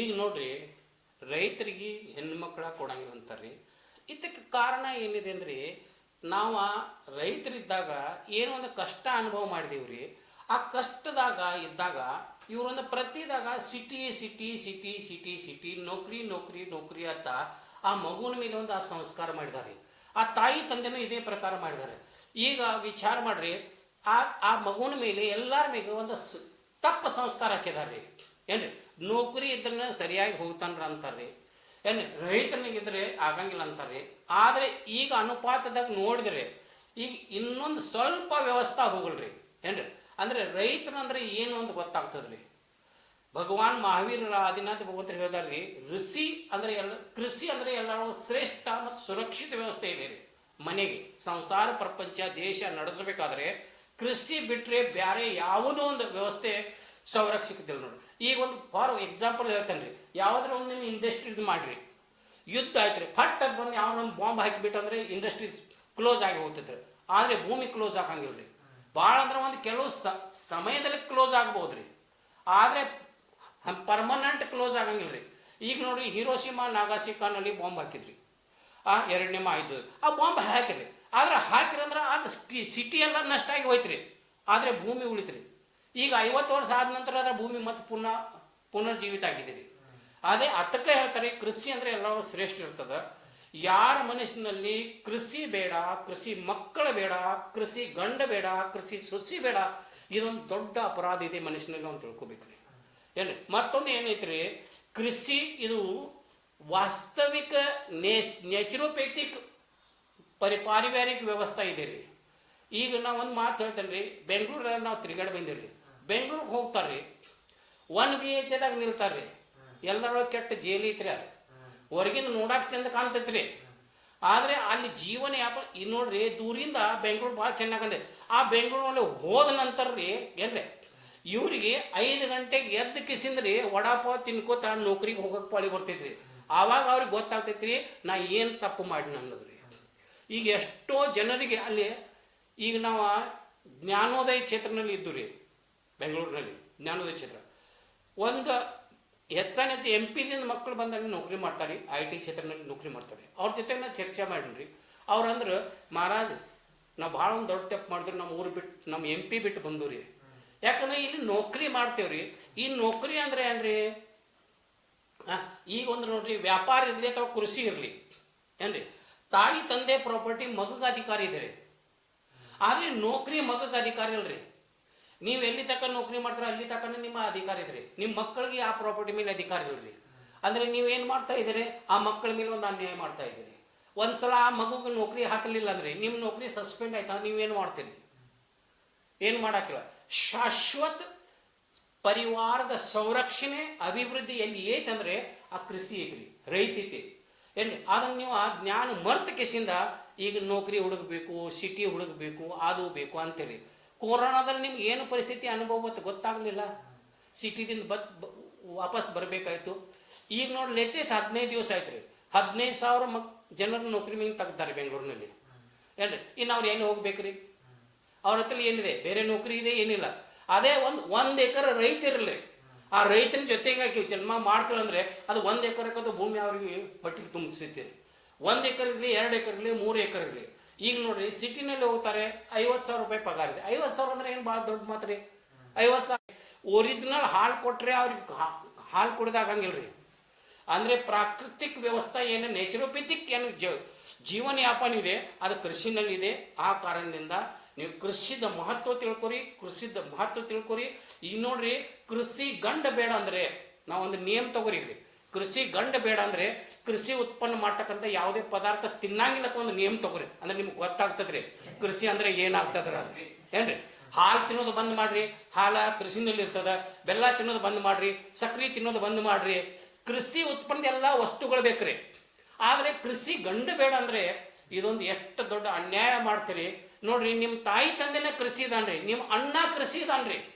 ಈಗ ನೋಡ್ರಿ, ರೈತರಿಗೆ ಹೆಣ್ಮಕ್ಳ ಕೊಡಂಗಿಲ್ಲ ಅಂತಾರ್ರಿ. ಇದಕ್ಕೆ ಕಾರಣ ಏನಿದೆ ಅಂದ್ರೆ, ನಾವು ರೈತರಿದ್ದಾಗ ಏನೋ ಒಂದು ಕಷ್ಟ ಅನುಭವ ಮಾಡಿದೀವ್ರಿ. ಆ ಕಷ್ಟದಾಗ ಇದ್ದಾಗ ಇವರೊಂದು ಪ್ರತಿದಾಗ city city city city city, ನೌಕರಿ ನೌಕರಿ ನೌಕರಿ ಅಂತ ಆ ಮಗುವಿನ ಮೇಲೆ ಒಂದು ಆ ಸಂಸ್ಕಾರ ಮಾಡಿದ್ದಾರೆ ಆ ತಾಯಿ ತಂದೆನೂ ಇದೇ ಪ್ರಕಾರ ಮಾಡಿದ್ದಾರೆ ಈಗ ವಿಚಾರ ಮಾಡ್ರಿ, ಆ ಆ ಮಗುವಿನ ಮೇಲೆ ಎಲ್ಲರ ಮೇಲೆ ಒಂದು ತಪ್ಪ ಸಂಸ್ಕಾರ ಹಾಕಿದಾರ್ರಿ. ಏನ್ರಿ? ನೌಕರಿ ಇದ್ರೆ ಸರಿಯಾಗಿ ಹೋಗ್ತಾನ್ರ ಅಂತಾರ್ರಿ. ಏನು ರೈತನಿಗಿದ್ರೆ ಆಗಂಗಿಲ್ಲ ಅಂತಾರೆ ಆದರೆ ಈಗ ಅನುಪಾತದಾಗ ನೋಡಿದ್ರೆ ಈಗ ಇನ್ನೊಂದು ಸ್ವಲ್ಪ ವ್ಯವಸ್ಥೆ ಹೋಗಲ್ರಿ. ಏನ್ರಿ? ಅಂದ್ರೆ ರೈತನಂದ್ರೆ ಏನು ಅಂತ ಗೊತ್ತಾಗ್ತದ್ರಿ. ಭಗವಾನ್ ಮಹಾವೀರರ ಆದಿನಾಥ ಭಗವಂತರು ಹೇಳಿದಾರ್ರಿ ಋಷಿ ಅಂದ್ರೆ ಎಲ್ಲ, ಕೃಷಿ ಅಂದ್ರೆ ಎಲ್ಲರೂ ಶ್ರೇಷ್ಠ ಮತ್ತು ಸುರಕ್ಷಿತ ವ್ಯವಸ್ಥೆ ಇದೆ ರೀ ಮನೆಗೆ. ಸಂಸಾರ, ಪ್ರಪಂಚ, ದೇಶ ನಡೆಸಬೇಕಾದ್ರೆ ಕೃಷಿ ಬಿಟ್ರೆ ಬೇರೆ ಯಾವುದೋ ಒಂದು ವ್ಯವಸ್ಥೆ ಸಂರಕ್ಷಿಕತಿಲ್ಲ ನೋಡಿ. ಈಗ ಒಂದು ಫಾರ್ ಎಕ್ಸಾಂಪಲ್ ಹೇಳ್ತೇನೆ ರೀ ಯಾವ್ದಾರ ಒಂದು ನೀವು ಇಂಡಸ್ಟ್ರಿದು ಮಾಡ್ರಿ. ಯುದ್ಧ ಆಯ್ತು ರೀ ಫಟ್ ಅದು ಬಂದು ಯಾವ ಒಂದು ಬಾಂಬ್ ಹಾಕಿಬಿಟ್ಟಂದ್ರೆ ಇಂಡಸ್ಟ್ರಿ ಕ್ಲೋಸ್ ಆಗಿ ಹೋಗ್ತೈತೆ ಆದರೆ ಭೂಮಿ ಕ್ಲೋಸ್ ಆಗಂಗಿಲ್ಲ ರೀ ಭಾಳ ಅಂದ್ರೆ ಒಂದು ಕೆಲವು ಸಮಯದಲ್ಲಿ ಕ್ಲೋಸ್ ಆಗ್ಬೋದು ರೀ ಆದರೆ ಪರ್ಮನೆಂಟ್ ಕ್ಲೋಸ್ ಆಗಂಗಿಲ್ಲ ರೀ ಈಗ ನೋಡ್ರಿ ಹಿರೋಶಿಮಾ ನಾಗಾಸಿಕಾನಲ್ಲಿ ಬಾಂಬ್ ಹಾಕಿದ್ರಿ. ಆ ಎರಡನೇ ಆಯ್ತು ಆ ಬಾಂಬ್ ಹಾಕಿರಿ ಆದ್ರೆ ಹಾಕಿರಂದ್ರೆ ಅದು ಸಿಟಿ ಎಲ್ಲ ನಷ್ಟ ಆಗಿ ಹೋಯ್ತ್ರಿ. ಆದರೆ ಭೂಮಿ ಉಳಿತ್ರಿ. ಈಗ ಐವತ್ತು ವರ್ಷ ಆದ ನಂತರ ಅದರ ಭೂಮಿ ಮತ್ತೆ ಪುನಃ ಪುನರ್ಜೀವಿತ ಆಗಿದ್ದೀರಿ. ಅದೇ ಅದಕ್ಕೆ ಹೇಳ್ತಾರೆ, ಕೃಷಿ ಅಂದ್ರೆ ಎಲ್ಲವೂ ಶ್ರೇಷ್ಠ ಇರ್ತದ. ಯಾರ ಮನಸ್ಸಿನಲ್ಲಿ ಕೃಷಿ ಬೇಡ, ಕೃಷಿ ಮಕ್ಕಳು ಬೇಡ, ಕೃಷಿ ಗಂಡ ಬೇಡ, ಕೃಷಿ ಸೊಸಿ ಬೇಡ, ಇದೊಂದು ದೊಡ್ಡ ಅಪರಾಧ ಇದೆ ಮನುಷ್ಯನಲ್ಲಿ ಅಂತ ತಿಳ್ಕೊಬೇಕ್ರಿ. ಏನು ಮತ್ತೊಂದು ಏನೈತ್ರಿ? ಕೃಷಿ ಇದು ವಾಸ್ತವಿಕ ನೇಸ್ ನ್ಯಾಚುರೋಪೇಥಿಕ್ ಪರಿ ಪಾರಿವಾರಿಕ ವ್ಯವಸ್ಥೆ ಇದೆ ರೀ. ಈಗ ನಾವು ಒಂದು ಮಾತು ಹೇಳ್ತೇನೆ ರೀ ಬೆಂಗಳೂರಲ್ಲಿ ನಾವು ತಿರುಗಾಡಿ ಬಂದಿರಿ ಬೆಂಗಳೂರಿಗೆ ಹೋಗ್ತಾರೆ ರೀ ಒನ್ ಬಿ ಎಚ್ ಎದಾಗ ನಿಲ್ತಾರೆ ರೀ ಎಲ್ಲರೊಳಗೆ ಕೆಟ್ಟ ಜೇಲಿ ಐತ್ರಿ ಅದು. ಹೊರಗಿಂದ ನೋಡಕ್ಕೆ ಚಂದ ಕಾಣ್ತೈತ್ರಿ. ಆದರೆ ಅಲ್ಲಿ ಜೀವನ ಯಾಪ, ಈ ನೋಡ್ರಿ ದೂರಿಂದ ಬೆಂಗಳೂರು ಭಾಳ ಚೆನ್ನಾಗಂದೆ ಆ ಬೆಂಗಳೂರಲ್ಲಿ ಹೋದ ನಂತರ ರೀ ಏನ್ರಿ, ಇವರಿಗೆ ಐದು ಗಂಟೆಗೆ ಎದ್ದು ಕಿಸಿಂದ್ರಿ ವಡಾಪಾವ್ ತಿನ್ಕೋತ ನೌಕರಿಗೆ ಹೋಗಕ್ಕೆ ಪಾಳಿ ಬರ್ತೈತ್ರಿ. ಆವಾಗ ಅವ್ರಿಗೆ ಗೊತ್ತಾಗ್ತೈತ್ರಿ, ನಾ ಏನು ತಪ್ಪು ಮಾಡಿನ ರೀ ಈಗ ಎಷ್ಟೋ ಜನರಿಗೆ ಅಲ್ಲಿ ಈಗ ನಾವು ಜ್ಞಾನೋದಯ ಕ್ಷೇತ್ರನಲ್ಲಿ ಇದ್ದು ರೀ ಬೆಂಗಳೂರಿನಲ್ಲಿ, ಜ್ಞಾನೋದಯ ಕ್ಷೇತ್ರ. ಒಂದು ಹೆಚ್ಚಾನ ಹೆಚ್ಚು ಎಂ ಪಿದಿಂದ ಮಕ್ಕಳು ಬಂದಾಗ ನೌಕರಿ ಮಾಡ್ತಾರೆ ಐ ಟಿ ಕ್ಷೇತ್ರದಲ್ಲಿ ನೌಕರಿ ಮಾಡ್ತಾರೆ. ಅವ್ರ ಜೊತೆ ನಾ ಚರ್ಚೆ ಮಾಡಿನ್ರಿ. ಅವ್ರಂದ್ರೆ ಮಹಾರಾಜ್, ನಾವು ಭಾಳ ಒಂದು ದೊಡ್ಡ ತಪ್ಪು ಮಾಡಿದ್ರು ನಮ್ಮ ಊರು ಬಿಟ್ಟು ನಮ್ಮ ಎಂ ಪಿ ಬಿಟ್ಟು ಬಂದು ರೀ ಯಾಕಂದ್ರೆ ಇಲ್ಲಿ ನೌಕರಿ ಮಾಡ್ತೇವ್ರಿ. ಈ ನೌಕರಿ ಅಂದ್ರೆ ಏನ್ರಿ? ಈಗ ಒಂದು ನೋಡ್ರಿ, ವ್ಯಾಪಾರ ಇರಲಿ ಅಥವಾ ಕೃಷಿ ಇರಲಿ, ಏನ್ರಿ? ತಾಯಿ, ತಂದೆ ಪ್ರಾಪರ್ಟಿ ಮಗಗ ಅಧಿಕಾರಿ ಇದೆ ರೀ ಆದರೆ ನೌಕರಿ ಮಗಗ ಅಧಿಕಾರಿ ಇಲ್ರಿ ನೀವು ಎಲ್ಲಿ ತಕ್ಕ ನೌಕರಿ ಮಾಡ್ತೀರ ಅಲ್ಲಿ ತಕ್ಕ ನಿಮ್ಮ ಅಧಿಕಾರ ಇದ್ರಿ. ನಿಮ್ಮ ಮಕ್ಕಳಿಗೆ ಆ ಪ್ರಾಪರ್ಟಿ ಮೇಲೆ ಅಧಿಕಾರ ಇಲ್ರಿ ಅಂದ್ರೆ ನೀವು ಏನು ಮಾಡ್ತಾ ಇದ್ದೀರಿ? ಆ ಮಕ್ಕಳ ಮೇಲೆ ಒಂದು ಅನ್ಯಾಯ ಮಾಡ್ತಾ ಇದ್ದೀರಿ. ಒಂದ್ಸಲ ಆ ಮಗುಗೆ ನೌಕರಿ ಹಾಕಲಿಲ್ಲ ಅಂದ್ರೆ ನಿಮ್ಮ ನೌಕರಿ ಸಸ್ಪೆಂಡ್ ಆಯ್ತಾ? ನೀವೇನು ಮಾಡ್ತೀರಿ? ಏನು ಮಾಡಾಕಿಲ್ಲ? ಶಾಶ್ವತ ಪರಿವಾರದ ಸಂರಕ್ಷಣೆ ಅಭಿವೃದ್ಧಿ ಎಲ್ಲಿ ಐತಂದ್ರೆ ಆ ಕೃಷಿ ಐತ್ರಿ ರೈತ ಐತಿ ಏನು ಅದನ್ನು ನೀವು ಆ ಜ್ಞಾನ ಮರ್ತ ಕೆಸಿಂದ ಈಗ ನೌಕರಿ ಹುಡುಗಬೇಕು ಸಿಟಿ ಹುಡುಗಬೇಕು ಅದು ಬೇಕು ಅಂತೀರಿ. ಕೊರೋನಾದಲ್ಲಿ ನಿಮ್ಗೆ ಏನು ಪರಿಸ್ಥಿತಿ, ಅನುಭವ ಅಂತ ಗೊತ್ತಾಗಲಿಲ್ಲ. ಸಿಟಿದಿಂದ ಬತ್ ವಾಪಸ್ ಬರಬೇಕಾಯ್ತು. ಈಗ ನೋಡಿ ಲೇಟೆಸ್ಟ್ ಹದಿನೈದು ದಿವಸ ಆಯ್ತು ರೀ ಹದಿನೈದು ಸಾವಿರ ಮಕ್, ಜನರು ನೌಕರಿ ಮೇಲೆ ತೆಗ್ದಾರೆ ಬೆಂಗಳೂರಿನಲ್ಲಿ. ಏನ್ರಿ? ಇನ್ನು ಅವ್ರು ಎಲ್ಲಿ ಹೋಗ್ಬೇಕ್ರಿ? ಅವ್ರ ಹತ್ರ ಏನಿದೆ? ಬೇರೆ ನೌಕರಿ ಇದೆ, ಏನಿಲ್ಲ. ಅದೇ ಒಂದು ಒಂದು ಎಕರೆ ರೈತ ಇರಲಿ. ಆ ರೈತನ ಜೊತೆಗೆ ಹಾಕಿ ಜನ್ಮ ಮಾಡ್ತೀರಂದ್ರೆ ಅದು ಒಂದು ಎಕರೆಕ್ಕದು ಭೂಮಿ ಅವ್ರಿಗೆ ಪಟ್ಟಿಗೆ ತುಂಬಿಸ್ತೈತಿ ಒಂದು ಎಕರೆ ಇರಲಿ, ಎರಡು ಎಕರೆ ಇರಲಿ, ಮೂರು ಎಕರೆ ಇರಲಿ. ಈಗ ನೋಡ್ರಿ, ಸಿಟಿನಲ್ಲಿ ಹೋಗ್ತಾರೆ, ಐವತ್ತು ಸಾವಿರ ರೂಪಾಯಿ ಪಗಾರ ಇದೆ. ಐವತ್ತು ಸಾವಿರ ಅಂದ್ರೆ ಏನು ಭಾಳ ದೊಡ್ಡ ಮಾತು ರೀ ಐವತ್ತು ಸಾವಿರ. ಒರಿಜಿನಲ್ ಹಾಲು ಕೊಟ್ಟರೆ ಅವ್ರಿಗೆ ಹಾಲು ಕುಡ್ದಾಗಂಗಿಲ್ಲ ರೀ ಅಂದರೆ ಪ್ರಾಕೃತಿಕ ವ್ಯವಸ್ಥೆ ಏನು ನೇಚರೋಪೆಥಿಕ್ ಏನು, ಜ ಜೀವನ ಯಾಪನ ಇದೆ, ಅದು ಕೃಷಿನಲ್ಲಿದೆ ಆ ಕಾರಣದಿಂದ ನೀವು ಕೃಷಿದ ಮಹತ್ವ ತಿಳ್ಕೊರಿ, ಕೃಷಿದ ಮಹತ್ವ ತಿಳ್ಕೊರಿ. ಈಗ ನೋಡ್ರಿ, ಕೃಷಿ ಗಂಡ ಬೇಡ ಅಂದ್ರೆ ನಾವೊಂದು ನಿಯಮ ತಗೋರಿ ಕೃಷಿ ಗಂಡ ಬೇಡ ಅಂದ್ರೆ ಕೃಷಿ ಉತ್ಪನ್ನ ಮಾಡ್ತಕ್ಕಂಥ ಯಾವುದೇ ಪದಾರ್ಥ ತಿನ್ನಂಗಿಲ್ಲ ಒಂದು ನಿಯಮ ತಗೋರಿ. ಅಂದ್ರೆ ನಿಮ್ಗೆ ಗೊತ್ತಾಗ್ತದ್ರಿ. ಕೃಷಿ ಅಂದ್ರೆ ಏನಾಗ್ತದ್ರ ಏನ್ರಿ? ಹಾಲು ತಿನ್ನೋದು ಬಂದ್ ಮಾಡ್ರಿ. ಹಾಲ ಕೃಷಿನಲ್ಲಿ ಇರ್ತದ. ಬೆಲ್ಲ ತಿನ್ನೋದು ಬಂದ್ ಮಾಡ್ರಿ. ಸಕ್ರಿ ತಿನ್ನೋದು ಬಂದ್ ಮಾಡ್ರಿ. ಕೃಷಿ ಉತ್ಪನ್ನದ ಎಲ್ಲ ವಸ್ತುಗಳು ಬೇಕ್ರಿ. ಆದರೆ ಕೃಷಿ ಗಂಡ ಬೇಡ ಅಂದ್ರೆ ಇದೊಂದು ಎಷ್ಟು ದೊಡ್ಡ ಅನ್ಯಾಯ ಮಾಡ್ತೀರಿ. ನೋಡ್ರಿ ನಿಮ್ಮ ತಾಯಿ ತಂದೆನೇ ಕೃಷಿ ಇದಾನ್ರಿ. ನಿಮ್ಮ ಅಣ್ಣ ಕೃಷಿ ಇದಾನ್ರಿ.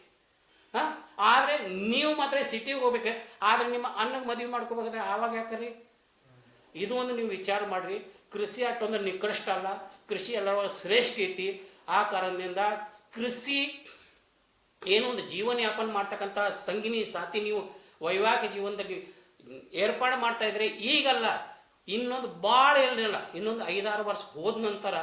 ಹಾ? ಆದ್ರೆ ನೀವು ಮಾತ್ರ ಸಿಟಿಗೆ ಹೋಗ್ಬೇಕು. ಆದರೆ ನಿಮ್ಮ ಅಣ್ಣಗೆ ಮದುವೆ ಮಾಡ್ಕೋಬೇಕಾದ್ರೆ ಆವಾಗ ಯಾಕ್ರಿ ಇದು ಒಂದು ನೀವು ವಿಚಾರ ಮಾಡಿರಿ. ಕೃಷಿ ಅಷ್ಟೊಂದು ನಿಕೃಷ್ಟ ಅಲ್ಲ. ಕೃಷಿ ಎಲ್ಲರ ಶ್ರೇಷ್ಠ ಐತಿ. ಆ ಕಾರಣದಿಂದ ಕೃಷಿ ಏನೋ ಒಂದು ಜೀವನ ಯಾಪನ ಮಾಡ್ತಕ್ಕಂಥ ಸಂಗಿನಿ ಸಾಥಿ ನೀವು ವೈವಾಹಿಕ ಜೀವನದಲ್ಲಿ ಏರ್ಪಾಡು ಮಾಡ್ತಾ ಇದ್ರೆ ಈಗಲ್ಲ, ಇನ್ನೊಂದು ಭಾಳ ಇರಲಿಲ್ಲ ಇನ್ನೊಂದು ಐದಾರು ವರ್ಷ ಹೋದ ನಂತರ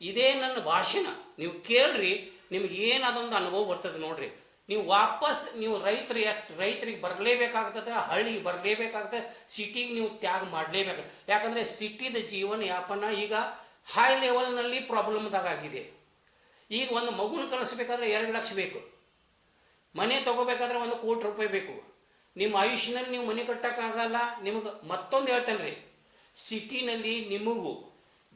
ಇದೇ ನನ್ನ ಭಾಷೆನ. ನೀವು ಕೇಳ್ರಿ, ನಿಮ್ಗೆ ಏನಾದೊಂದು ಅನುಭವ ಬರ್ತದೆ ನೋಡ್ರಿ. ನೀವು ವಾಪಸ್ ನೀವು ರೈತರು ರೈತರಿಗೆ ಬರಲೇಬೇಕಾಗ್ತದೆ, ಹಳ್ಳಿಗೆ ಬರಲೇಬೇಕಾಗ್ತದೆ, ಸಿಟಿಗೆ ನೀವು ತ್ಯಾಗ ಮಾಡಲೇಬೇಕು. ಯಾಕಂದರೆ ಸಿಟಿದ ಜೀವನ ಯಾಪನ ಈಗ ಹೈ ಲೆವೆಲ್ನಲ್ಲಿ ಪ್ರಾಬ್ಲಮ್ದಾಗ ಆಗಿದೆ. ಈಗ ಒಂದು ಮಗುನ ಕಳಿಸ್ಬೇಕಾದ್ರೆ ಎರಡು ಲಕ್ಷ ಬೇಕು. ಮನೆ ತಗೋಬೇಕಾದ್ರೆ ಒಂದು ಕೋಟಿ ರೂಪಾಯಿ ಬೇಕು. ನಿಮ್ಮ ಆಯುಷ್ಯನಲ್ಲಿ ನೀವು ಮನೆ ಕಟ್ಟೋಕ್ಕಾಗಲ್ಲ ನಿಮಗೆ ಮತ್ತೊಂದು ಹೇಳ್ತೇನೆ ರೀ. ಸಿಟಿನಲ್ಲಿ ನಿಮಗೂ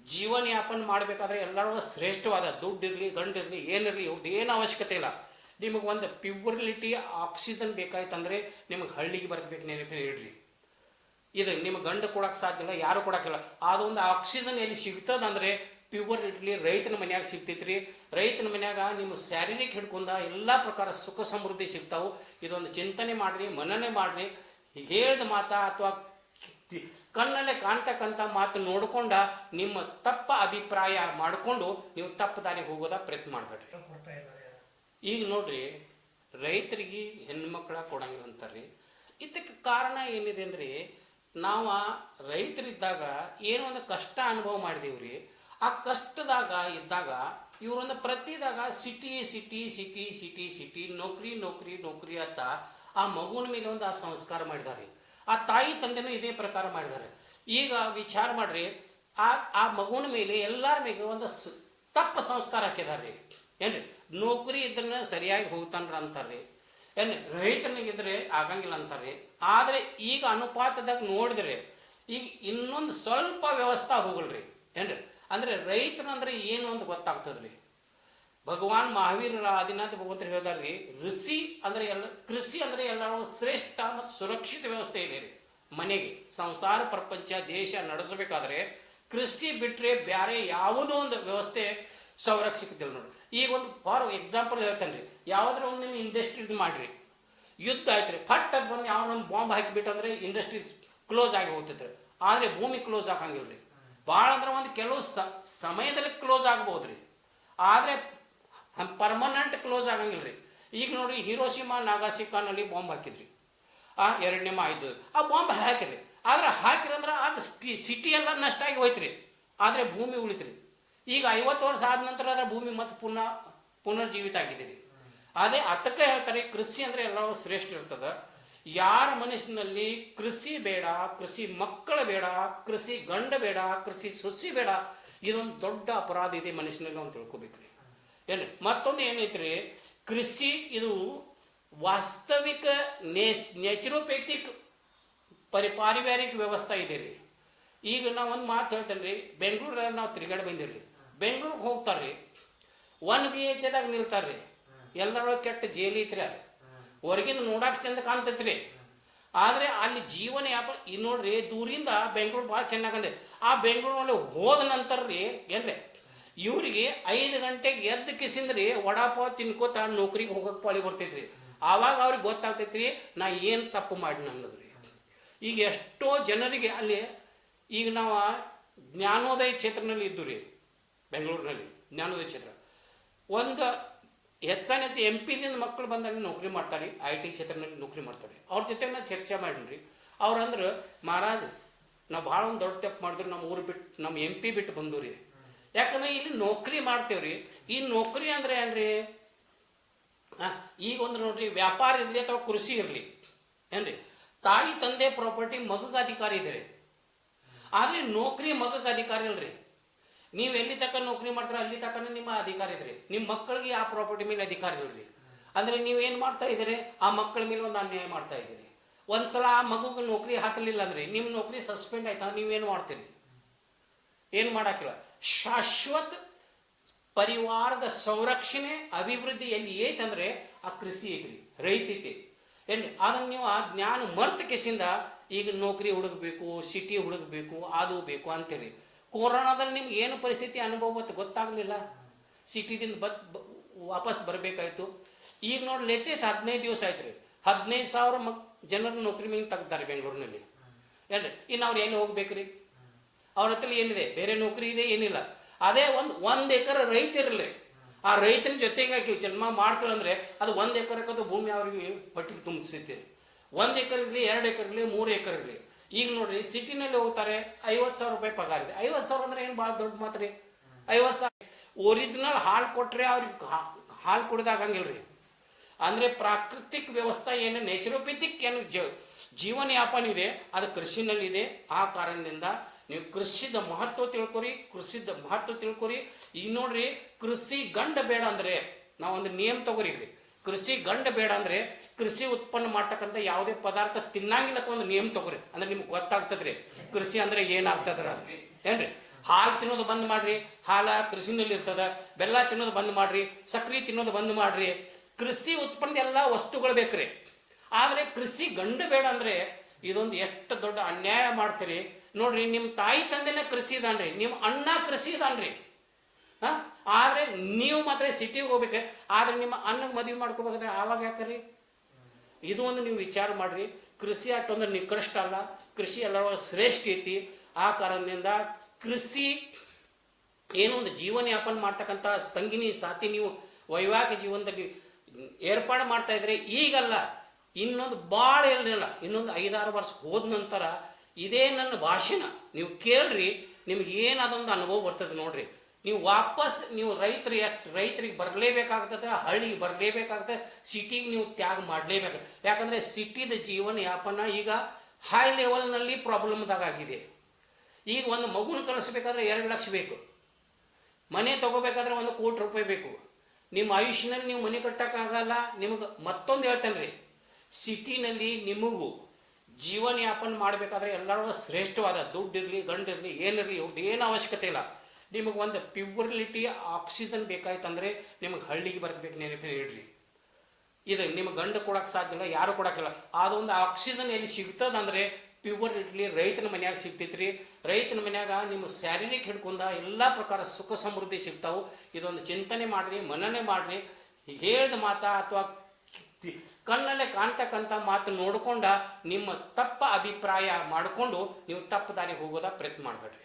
ಜೀವನ ಯಾಪನ ಮಾಡಬೇಕಾದ್ರೆ ಎಲ್ಲರೂ ಶ್ರೇಷ್ಠವಾದ ದುಡ್ಡಿರಲಿ, ಗಂಡಿರಲಿ, ಏನಿರಲಿ ಇವ್ರದ್ದು ಏನು ಅವಶ್ಯಕತೆ ಇಲ್ಲ. ನಿಮಗೆ ಒಂದು ಪ್ಯೂರ್ಲಿಟಿ ಆಕ್ಸಿಜನ್ ಬೇಕಾಯ್ತಂದ್ರೆ ನಿಮಗೆ ಹಳ್ಳಿಗೆ ಬರಬೇಕು ನೆನಪಿನ ಇಡ್ರಿ. ಇದು ನಿಮ್ಗೆ ಗಂಡು ಕೊಡಕ್ಕೆ ಸಾಧ್ಯ ಇಲ್ಲ, ಯಾರು ಕೊಡಕ್ಕಿಲ್ಲ ಅದೊಂದು ಆಕ್ಸಿಜನ್ ಎಲ್ಲಿ ಸಿಗ್ತದಂದ್ರೆ ಪ್ಯೂರ್ ಇಡ್ಲಿ ರೈತನ ಮನ್ಯಾಗ ಸಿಗ್ತೈತ್ರಿ. ರೈತನ ಮನ್ಯಾಗ ನಿಮ್ಮ ಶಾರೀರಿಕ ಹಿಡ್ಕೊಂಡ ಎಲ್ಲ ಪ್ರಕಾರ ಸುಖ ಸಮೃದ್ಧಿ ಸಿಗ್ತಾವು. ಇದೊಂದು ಚಿಂತನೆ ಮಾಡ್ರಿ, ಮನನೆ ಮಾಡ್ರಿ. ಹೇಳ್ದ ಮಾತಾ ಅಥವಾ ಕಣ್ಣಲ್ಲೇ ಕಾಣ್ತಕ್ಕಂಥ ಮಾತು ನೋಡ್ಕೊಂಡ ನಿಮ್ಮ ತಪ್ಪ ಅಭಿಪ್ರಾಯ ಮಾಡಿಕೊಂಡು ನೀವು ತಪ್ಪು ದಾರಿಗೆ ಹೋಗೋದ ಪ್ರಯತ್ನ ಮಾಡಬೇಡ್ರಿ. ಈಗ ನೋಡ್ರಿ, ರೈತರಿಗೆ ಹೆಣ್ಮಕ್ಳ ಕೊಡಂಗಿಲ್ಲ ಅಂತಾರ್ರಿ ಇದಕ್ಕೆ ಕಾರಣ ಏನಿದೆ ಅಂದ್ರೆ, ನಾವು ರೈತರಿದ್ದಾಗ ಏನೋ ಒಂದು ಕಷ್ಟ ಅನುಭವ ಮಾಡಿದೀವ್ರಿ. ಆ ಕಷ್ಟದಾಗ ಇದ್ದಾಗ ಇವರೊಂದು ಪ್ರತಿದಾಗ city city city city city, ನೌಕರಿ ನೌಕರಿ ನೌಕರಿ ಅಂತ ಆ ಮಗುವಿನ ಮೇಲೆ ಒಂದು ಆ ಸಂಸ್ಕಾರ ಮಾಡಿದ್ದಾರೆ. ಆ ತಾಯಿ ತಂದೆನೂ ಇದೇ ಪ್ರಕಾರ ಮಾಡಿದ್ದಾರೆ. ಈಗ ವಿಚಾರ ಮಾಡ್ರಿ, ಆ ಆ ಮಗುವಿನ ಮೇಲೆ ಎಲ್ಲರ ಮೇಲೆ ಒಂದು ತಪ್ಪ ಸಂಸ್ಕಾರ ಹಾಕಿದಾರ್ರಿ ಏನ್ರಿ? ನೌಕರಿ ಇದ್ರೆ ಸರಿಯಾಗಿ ಹೋಗ್ತಾನ್ರ ಅಂತಾರ್ರಿ. ಏನ್ ರೈತನಿಗಿದ್ರೆ ಆಗಂಗಿಲ್ಲ ಅಂತಾರ್ರಿ. ಆದರೆ ಈಗ ಅನುಪಾತದಾಗ ನೋಡಿದ್ರೆ ಈಗ ಇನ್ನೊಂದು ಸ್ವಲ್ಪ ವ್ಯವಸ್ಥೆ ಹೋಗಲ್ರಿ. ಏನ್ರಿ? ಅಂದ್ರೆ ರೈತನಂದ್ರೆ ಏನು ಅಂತ ಗೊತ್ತಾಗ್ತದ್ರಿ. ಭಗವಾನ್ ಮಹಾವೀರ ಆದಿನಾಥ ಭಗವಂತರು ಹೇಳ್ದಾರ್ರಿ ಋಷಿ ಅಂದ್ರೆ ಎಲ್ಲ, ಕೃಷಿ ಅಂದ್ರೆ ಎಲ್ಲರೂ ಶ್ರೇಷ್ಠ ಮತ್ತು ಸುರಕ್ಷಿತ ವ್ಯವಸ್ಥೆ ಇದೆ ರೀ ಮನೆಗೆ. ಸಂಸಾರ, ಪ್ರಪಂಚ, ದೇಶ ನಡೆಸಬೇಕಾದ್ರೆ ಕೃಷಿ ಬಿಟ್ರೆ ಬೇರೆ ಯಾವುದೋ ಒಂದು ವ್ಯವಸ್ಥೆ ಸಂರಕ್ಷಿಕತಿಲ್ಲ ನೋಡಿ ಈಗ ಒಂದು ಫಾರ್ ಎಕ್ಸಾಂಪಲ್ ಹೇಳ್ತೇನೆ ರೀ ಯಾವುದ್ರ ಒಂದು ನೀವು ಇಂಡಸ್ಟ್ರೀಸ್ ಮಾಡ್ರಿ. ಯುದ್ಧ ಆಯ್ತು ರೀ ಫಟ್ ಅದು ಬಂದು ಯಾವ ಒಂದು ಬಾಂಬ್ ಹಾಕಿಬಿಟ್ಟಂದ್ರೆ ಇಂಡಸ್ಟ್ರಿ ಕ್ಲೋಸ್ ಆಗಿ ಹೋಗ್ತೈತೆ ರೀ ಆದರೆ ಭೂಮಿ ಕ್ಲೋಸ್ ಆಗಂಗಿಲ್ಲ ರೀ ಭಾಳ ಅಂದ್ರೆ ಒಂದು ಕೆಲವು ಸಮಯದಲ್ಲಿ ಕ್ಲೋಸ್ ಆಗ್ಬೋದು ರೀ ಆದರೆ ಪರ್ಮನೆಂಟ್ ಕ್ಲೋಸ್ ಆಗಂಗಿಲ್ಲ ರೀ ಈಗ ನೋಡ್ರಿ ಹಿರೋಶಿಮಾ, ನಾಗಾಸಿಕಾನಲ್ಲಿ ಬಾಂಬ್ ಹಾಕಿದ್ರಿ. ಆ ಎರಡನೇ ಆಯ್ತು ಆ ಬಾಂಬ್ ಹಾಕಿರಿ ಆದ್ರೆ ಹಾಕಿರಂದ್ರೆ ಅದು ಸಿಟಿ ಎಲ್ಲ ನಷ್ಟ ಆಗಿ ಹೋಯ್ತ್ರಿ. ಆದರೆ ಭೂಮಿ ಉಳಿತ್ರಿ. ಈಗ ಐವತ್ತು ವರ್ಷ ಆದ ನಂತರ ಅದರ ಭೂಮಿ ಮತ್ತೆ ಪುನಃ ಪುನರ್ಜೀವಿತ ಆಗಿದ್ದೀರಿ. ಅದೇ ಅದಕ್ಕೆ ಹೇಳ್ತಾರೆ, ಕೃಷಿ ಅಂದ್ರೆ ಎಲ್ಲರೂ ಶ್ರೇಷ್ಠ ಇರ್ತದೆ. ಯಾರ ಮನಸ್ಸಿನಲ್ಲಿ ಕೃಷಿ ಬೇಡ, ಕೃಷಿ ಮಕ್ಕಳು ಬೇಡ, ಕೃಷಿ ಗಂಡ ಬೇಡ, ಕೃಷಿ ಸೊಸಿ ಬೇಡ, ಇದೊಂದು ದೊಡ್ಡ ಅಪರಾಧ ಇದೆ ಮನಸ್ಸಿನಲ್ಲಿ ಅಂತ ತಿಳ್ಕೊಬೇಕ್ರಿ. ಏನು ಮತ್ತೊಂದು ಏನೈತ್ರಿ? ಕೃಷಿ ಇದು ವಾಸ್ತವಿಕ ನೇಸ್ ನ್ಯಾಚುರೋಪೇಥಿಕ್ ಪರಿ ಪಾರಿವಾರಿಕ ವ್ಯವಸ್ಥೆ ಇದೆ ರೀ. ಈಗ ನಾವು ಒಂದು ಮಾತು ಹೇಳ್ತೇನೆ ರೀ ಬೆಂಗಳೂರಲ್ಲಿ ನಾವು ತಿರುಗಾಡಿ ಬಂದಿರಿ ಬೆಂಗಳೂರಿಗೆ ಹೋಗ್ತಾರೆ ರೀ ಒನ್ ಬಿ ಎಚ್ ಎದಾಗ ನಿಲ್ತಾರೆ ರೀ ಎಲ್ಲರೊಳಗೆ ಕೆಟ್ಟ ಜೇಲಿ ಐತ್ರಿ ಅದು ಹೊರಗಿನ ನೋಡಕ್ಕೆ ಚಂದ ಕಾಣ್ತೈತ್ರಿ. ಆದರೆ ಅಲ್ಲಿ ಜೀವನ ಯಾಪ ಈ ನೋಡ್ರಿ, ದೂರಿಂದ ಬೆಂಗಳೂರು ಭಾಳ ಚೆನ್ನಾಗಂದೆ ಆ ಬೆಂಗಳೂರಲ್ಲಿ ಹೋದ ನಂತರ ರೀ ಏನ್ರಿ, ಇವರಿಗೆ ಐದು ಗಂಟೆಗೆ ಎದ್ದು ಕಿಸಿಂದ್ರಿ ವಡಾಪಾವ್ ತಿನ್ಕೋತ ನೌಕರಿಗೆ ಹೋಗಕ್ಕೆ ಪಾಳಿ ಬರ್ತೈತ್ರಿ. ಆವಾಗ ಅವ್ರಿಗೆ ಗೊತ್ತಾಗ್ತೈತ್ರಿ, ನಾ ಏನು ತಪ್ಪು ಮಾಡಿ ರೀ ಈಗ ಎಷ್ಟೋ ಜನರಿಗೆ ಅಲ್ಲಿ ಈಗ ನಾವು ಜ್ಞಾನೋದಯ ಕ್ಷೇತ್ರನಲ್ಲಿ ಇದ್ದು ರೀ ಬೆಂಗಳೂರಿನಲ್ಲಿ, ಜ್ಞಾನೋದಯ ಕ್ಷೇತ್ರ. ಒಂದು ಹೆಚ್ಚಾನ ಹೆಚ್ಚು ಎಂ ಪಿದಿಂದ ಮಕ್ಕಳು ಬಂದಾಗ ನೌಕರಿ ಮಾಡ್ತಾರೆ ಐ ಟಿ ಕ್ಷೇತ್ರನಲ್ಲಿ ನೌಕರಿ ಮಾಡ್ತಾರೆ. ಅವ್ರ ಜೊತೆ ನಾ ಚರ್ಚೆ ಮಾಡೀನಿ ಅವ್ರಂದ್ರೆ ಮಹಾರಾಜ್, ನಾವು ಭಾಳ ಒಂದು ದೊಡ್ಡ ತಪ್ಪು ಮಾಡಿದ್ರು ನಮ್ಮ ಊರು ಬಿಟ್ಟು ನಮ್ಮ ಎಂ ಪಿ ಬಿಟ್ಟು ಬಂದು ರೀ ಯಾಕಂದ್ರೆ ಇಲ್ಲಿ ನೌಕರಿ ಮಾಡ್ತೇವ್ರಿ. ಈ ನೌಕರಿ ಅಂದ್ರೆ ಏನ್ರಿ? ಈಗ ಒಂದು ನೋಡ್ರಿ, ವ್ಯಾಪಾರ ಇರಲಿ ಅಥವಾ ಕೃಷಿ ಇರಲಿ, ಏನ್ರಿ? ತಾಯಿ, ತಂದೆ ಪ್ರಾಪರ್ಟಿ ಮಗುಗ ಅಧಿಕಾರಿ ರೀ ಆದರೆ ನೌಕರಿ ಮಗಕ್ಕೆ ಅಧಿಕಾರ ಇಲ್ರಿ. ನೀವು ಎಲ್ಲಿ ತಕ್ಕ ನೌಕರಿ ಮಾಡ್ತೀರ, ಅಲ್ಲಿ ತಕ್ಕ ನಿಮ್ಮ ಅಧಿಕಾರ ಇದ್ರಿ. ನಿಮ್ಮ ಮಕ್ಕಳಿಗೆ ಆ ಪ್ರಾಪರ್ಟಿ ಮೇಲೆ ಅಧಿಕಾರ ಇಲ್ರಿ. ಅಂದ್ರೆ ನೀವು ಏನು ಮಾಡ್ತಾ ಇದ್ದೀರಿ? ಆ ಮಕ್ಕಳ ಮೇಲೆ ಒಂದು ಅನ್ಯಾಯ ಮಾಡ್ತಾ ಇದ್ದೀರಿ. ಒಂದ್ಸಲ ಆ ಮಗುಗೆ ನೌಕರಿ ಹಾಕಲಿಲ್ಲ ಅಂದ್ರೆ ನಿಮ್ಮ ನೌಕರಿ ಸಸ್ಪೆಂಡ್ ಆಯ್ತಾ? ನೀವೇನು ಮಾಡ್ತೀರಿ? ಏನು ಮಾಡಾಕಿಲ್ಲ? ಶಾಶ್ವತ ಪರಿವಾರದ ಸಂರಕ್ಷಣೆ ಅಭಿವೃದ್ಧಿ ಎಲ್ಲಿ ಐತಂದ್ರೆ ಆ ಕೃಷಿ ಐತ್ರಿ ರೈತ ಐತಿ ಏನು ಅದನ್ನ ನೀವು ಆ ಜ್ಞಾನ ಮರ್ತ ಕೆಸಿಂದ ಈಗ ನೌಕರಿ ಹುಡುಗಬೇಕು ಸಿಟಿ ಹುಡುಗಬೇಕು ಅದು ಬೇಕು ಅಂತೀರಿ ಕೊರೋನಾದಲ್ಲಿ ನಿಮ್ಗೆ ಏನು ಪರಿಸ್ಥಿತಿ, ಅನುಭವ ಮತ್ತು ಗೊತ್ತಾಗಲಿಲ್ಲ. ಸಿಟಿದಿಂದ ಬತ್ ವಾಪಸ್ ಬರಬೇಕಾಯ್ತು. ಈಗ ನೋಡಿ ಲೇಟೆಸ್ಟ್ ಹದಿನೈದು ದಿವಸ ಆಯ್ತು ರೀ ಹದಿನೈದು ಸಾವಿರ ಮಕ್, ಜನರ ನೌಕರಿ ಮೇಲೆ ತೆಗ್ದಾರೆ ಬೆಂಗಳೂರಿನಲ್ಲಿ. ಏನ್ರಿ? ಇನ್ನು ಅವ್ರು ಏನು ಹೋಗ್ಬೇಕ್ರಿ? ಅವ್ರ ಹತ್ರ ಏನಿದೆ? ಬೇರೆ ನೌಕರಿ ಇದೆ, ಏನಿಲ್ಲ. ಅದೇ ಒಂದು ಒಂದು ಎಕರೆ ರೈತ ಇರಲಿ. ಆ ರೈತನ ಜೊತೆಗೆ ಜನ್ಮ ಮಾಡ್ತಾಳಂದ್ರೆ ಅದು ಒಂದು ಎಕರೆಕ್ಕದು ಭೂಮಿ ಅವ್ರಿಗೆ ಹೊಟ್ಟಿಗೆ ತುಂಬಿಸ್ತೈತಿ. ಒಂದು ಎಕರೆ ಇರಲಿ ಎರಡು ಎಕರೆ ಇರಲಿ ಮೂರು ಎಕರೆ ಇರಲಿ ಈಗ ನೋಡ್ರಿ, ಸಿಟಿನಲ್ಲಿ ಹೋಗ್ತಾರೆ, ಐವತ್ತು ಸಾವಿರ ರೂಪಾಯಿ ಪಗಾರ ಇದೆ. ಐವತ್ತು ಸಾವಿರ ಅಂದ್ರೆ ಏನು ಭಾಳ ದೊಡ್ಡ ಮಾತ್ರ? ಐವತ್ತು ಸಾವಿರ. ಒರಿಜಿನಲ್ ಹಾಲು ಕೊಟ್ಟರೆ ಅವ್ರಿಗೆ ಹಾಲು ಕುಡ್ದಾಗಂಗಿಲ್ರಿ ಅಂದರೆ ಪ್ರಾಕೃತಿಕ ವ್ಯವಸ್ಥೆ ಏನು ನೇಚರೋಪೆಥಿಕ್ ಏನು, ಜ ಜೀವನ ಯಾಪನ ಇದೆ, ಅದು ಕೃಷಿನಲ್ಲಿದೆ. ಆ ಕಾರಣದಿಂದ ನೀವು ಕೃಷಿದ ಮಹತ್ವ ತಿಳ್ಕೊರಿ, ಕೃಷಿದ ಮಹತ್ವ ತಿಳ್ಕೊರಿ. ಈಗ ನೋಡ್ರಿ, ಕೃಷಿ ಗಂಡ ಬೇಡ ಅಂದ್ರೆ ನಾವೊಂದು ನಿಯಮ ತಗೋರಿ ಕೃಷಿ ಗಂಡ ಬೇಡ ಅಂದ್ರೆ ಕೃಷಿ ಉತ್ಪನ್ನ ಮಾಡ್ತಕ್ಕಂಥ ಯಾವುದೇ ಪದಾರ್ಥ ತಿನ್ನಂಗಿಲ್ಲ ಒಂದು ನಿಯಮ ತಗೋರಿ. ಅಂದ್ರೆ ನಿಮ್ಗೆ ಗೊತ್ತಾಗ್ತದ್ರಿ. ಕೃಷಿ ಅಂದ್ರೆ ಏನಾಗ್ತದ್ರ ಅದು? ಏನ್ರಿ? ಹಾಲು ತಿನ್ನೋದು ಬಂದ್ ಮಾಡ್ರಿ. ಹಾಲ ಕೃಷಿನಲ್ಲಿ ಇರ್ತದ. ಬೆಲ್ಲ ತಿನ್ನೋದು ಬಂದ್ ಮಾಡ್ರಿ. ಸಕ್ರೆ ತಿನ್ನೋದು ಬಂದ್ ಮಾಡ್ರಿ. ಕೃಷಿ ಉತ್ಪನ್ನ ಎಲ್ಲ ವಸ್ತುಗಳು ಬೇಕ್ರಿ. ಆದರೆ ಕೃಷಿ ಗಂಡ ಬೇಡ ಅಂದ್ರೆ ಇದೊಂದು ಎಷ್ಟು ದೊಡ್ಡ ಅನ್ಯಾಯ ಮಾಡ್ತೀರಿ. ನೋಡ್ರಿ ನಿಮ್ಮ ತಾಯಿ ತಂದೆನೇ ಕೃಷಿ ಇದಾನ್ರಿ ನಿಮ್ಮ ಅಣ್ಣ ಕೃಷಿ ಇದಾನ್ರಿ ಹಾ? ಆದ್ರೆ ನೀವು ಮಾತ್ರ ಸಿಟಿಗೆ ಹೋಗ್ಬೇಕು. ಆದ್ರೆ ನಿಮ್ಮ ಅಣ್ಣಗೆ ಮದುವೆ ಮಾಡ್ಕೋಬೇಕಾದ್ರೆ ಆವಾಗ ಯಾಕರಿ ಇದು ಒಂದು ನೀವು ವಿಚಾರ ಮಾಡ್ರಿ. ಕೃಷಿ ಅಷ್ಟೊಂದು ನಿಕೃಷ್ಟ ಅಲ್ಲ. ಕೃಷಿ ಎಲ್ಲರ ಶ್ರೇಷ್ಠ ಐತಿ. ಆ ಕಾರಣದಿಂದ ಕೃಷಿ ಏನೋ ಒಂದು ಜೀವನ ಯಾಪನ ಮಾಡ್ತಕ್ಕಂಥ ಸಂಗಿನಿ ಸಾತಿ ನೀವು ವೈವಾಹಿಕ ಜೀವನದಲ್ಲಿ ಏರ್ಪಾಡು ಮಾಡ್ತಾ ಇದ್ರೆ ಈಗಲ್ಲ, ಇನ್ನೊಂದು ಭಾಳ ಇರಲಿಲ್ಲ ಇನ್ನೊಂದು ಐದಾರು ವರ್ಷ ಹೋದ ನಂತರ ಇದೇ ನನ್ನ ಭಾಷೆನ ನೀವು ಕೇಳ್ರಿ, ನಿಮ್ಗೆ ಏನಾದೊಂದು ಅನುಭವ ಬರ್ತದೆ ನೋಡ್ರಿ. ನೀವು ವಾಪಸ್ ನೀವು ರೈತರು ರೈತರಿಗೆ ಬರಲೇಬೇಕಾಗ್ತದೆ, ಹಳ್ಳಿಗೆ ಬರಲೇಬೇಕಾಗ್ತದೆ, ಸಿಟಿಗೆ ನೀವು ತ್ಯಾಗ ಮಾಡಲೇಬೇಕು ಯಾಕಂದರೆ ಸಿಟಿದ ಜೀವನ ಯಾಪನ ಈಗ ಹೈ ಲೆವೆಲ್ನಲ್ಲಿ ಪ್ರಾಬ್ಲಮ್ದಾಗ ಆಗಿದೆ. ಈಗ ಒಂದು ಮಗುನ ಕಲಿಸ್ಬೇಕಾದ್ರೆ ಎರಡು ಲಕ್ಷ ಬೇಕು. ಮನೆ ತಗೋಬೇಕಾದ್ರೆ ಒಂದು ಕೋಟಿ ರೂಪಾಯಿ ಬೇಕು. ನಿಮ್ಮ ಆಯುಷ್ಯನಲ್ಲಿ ನೀವು ಮನೆ ಕಟ್ಟೋಕ್ಕಾಗಲ್ಲ, ನಿಮಗೆ ಮತ್ತೊಂದು ಹೇಳ್ತೇನೆ ರೀ. ಸಿಟಿನಲ್ಲಿ ನಿಮಗೂ ಜೀವನ ಯಾಪನ ಮಾಡಬೇಕಾದ್ರೆ ಎಲ್ಲರೂ ಶ್ರೇಷ್ಠವಾದ ದುಡ್ಡಿರಲಿ, ಗಂಡಿರಲಿ, ಏನಿರಲಿ ಇವ್ರದ್ದು ಏನು ಅವಶ್ಯಕತೆ ಇಲ್ಲ. ನಿಮಗೆ ಒಂದು ಪ್ಯೂರಿಲಿಟಿ ಆಕ್ಸಿಜನ್ ಬೇಕಾಯ್ತಂದ್ರೆ ನಿಮಗೆ ಹಳ್ಳಿಗೆ ಬರಬೇಕು ನೆನಪಿನ ಇಡ್ರಿ. ಇದು ನಿಮ್ಮ ಗಂಡು ಕೊಡಕ್ಕೆ ಸಾಧ್ಯ ಇಲ್ಲ, ಯಾರು ಕೊಡೋಕ್ಕಿಲ್ಲ ಅದೊಂದು ಆಕ್ಸಿಜನ್ ಎಲ್ಲಿ ಸಿಗ್ತದಂದ್ರೆ ಪ್ಯೂರ್ ಇಡ್ಲಿ ರೈತನ ಮನ್ಯಾಗ ಸಿಗ್ತೈತ್ರಿ. ರೈತನ ಮನ್ಯಾಗ ನಿಮ್ಮ ಶಾರೀರಿಕ ಹಿಡ್ಕೊಂಡ ಎಲ್ಲ ಪ್ರಕಾರ ಸುಖ ಸಮೃದ್ಧಿ ಸಿಗ್ತಾವೆ. ಇದೊಂದು ಚಿಂತನೆ ಮಾಡ್ರಿ, ಮನನೆ ಮಾಡ್ರಿ. ಹೇಳಿದ ಮಾತ ಅಥವಾ ಕಣ್ಣಲ್ಲೇ ಕಾಣ್ತಕ್ಕಂಥ ಮಾತು ನೋಡ್ಕೊಂಡ ನಿಮ್ಮ ತಪ್ಪ ಅಭಿಪ್ರಾಯ ಮಾಡಿಕೊಂಡು ನೀವು ತಪ್ಪು ದಾರಿಗೆ ಹೋಗೋದ ಪ್ರಯತ್ನ ಮಾಡಬೇಡ್ರಿ.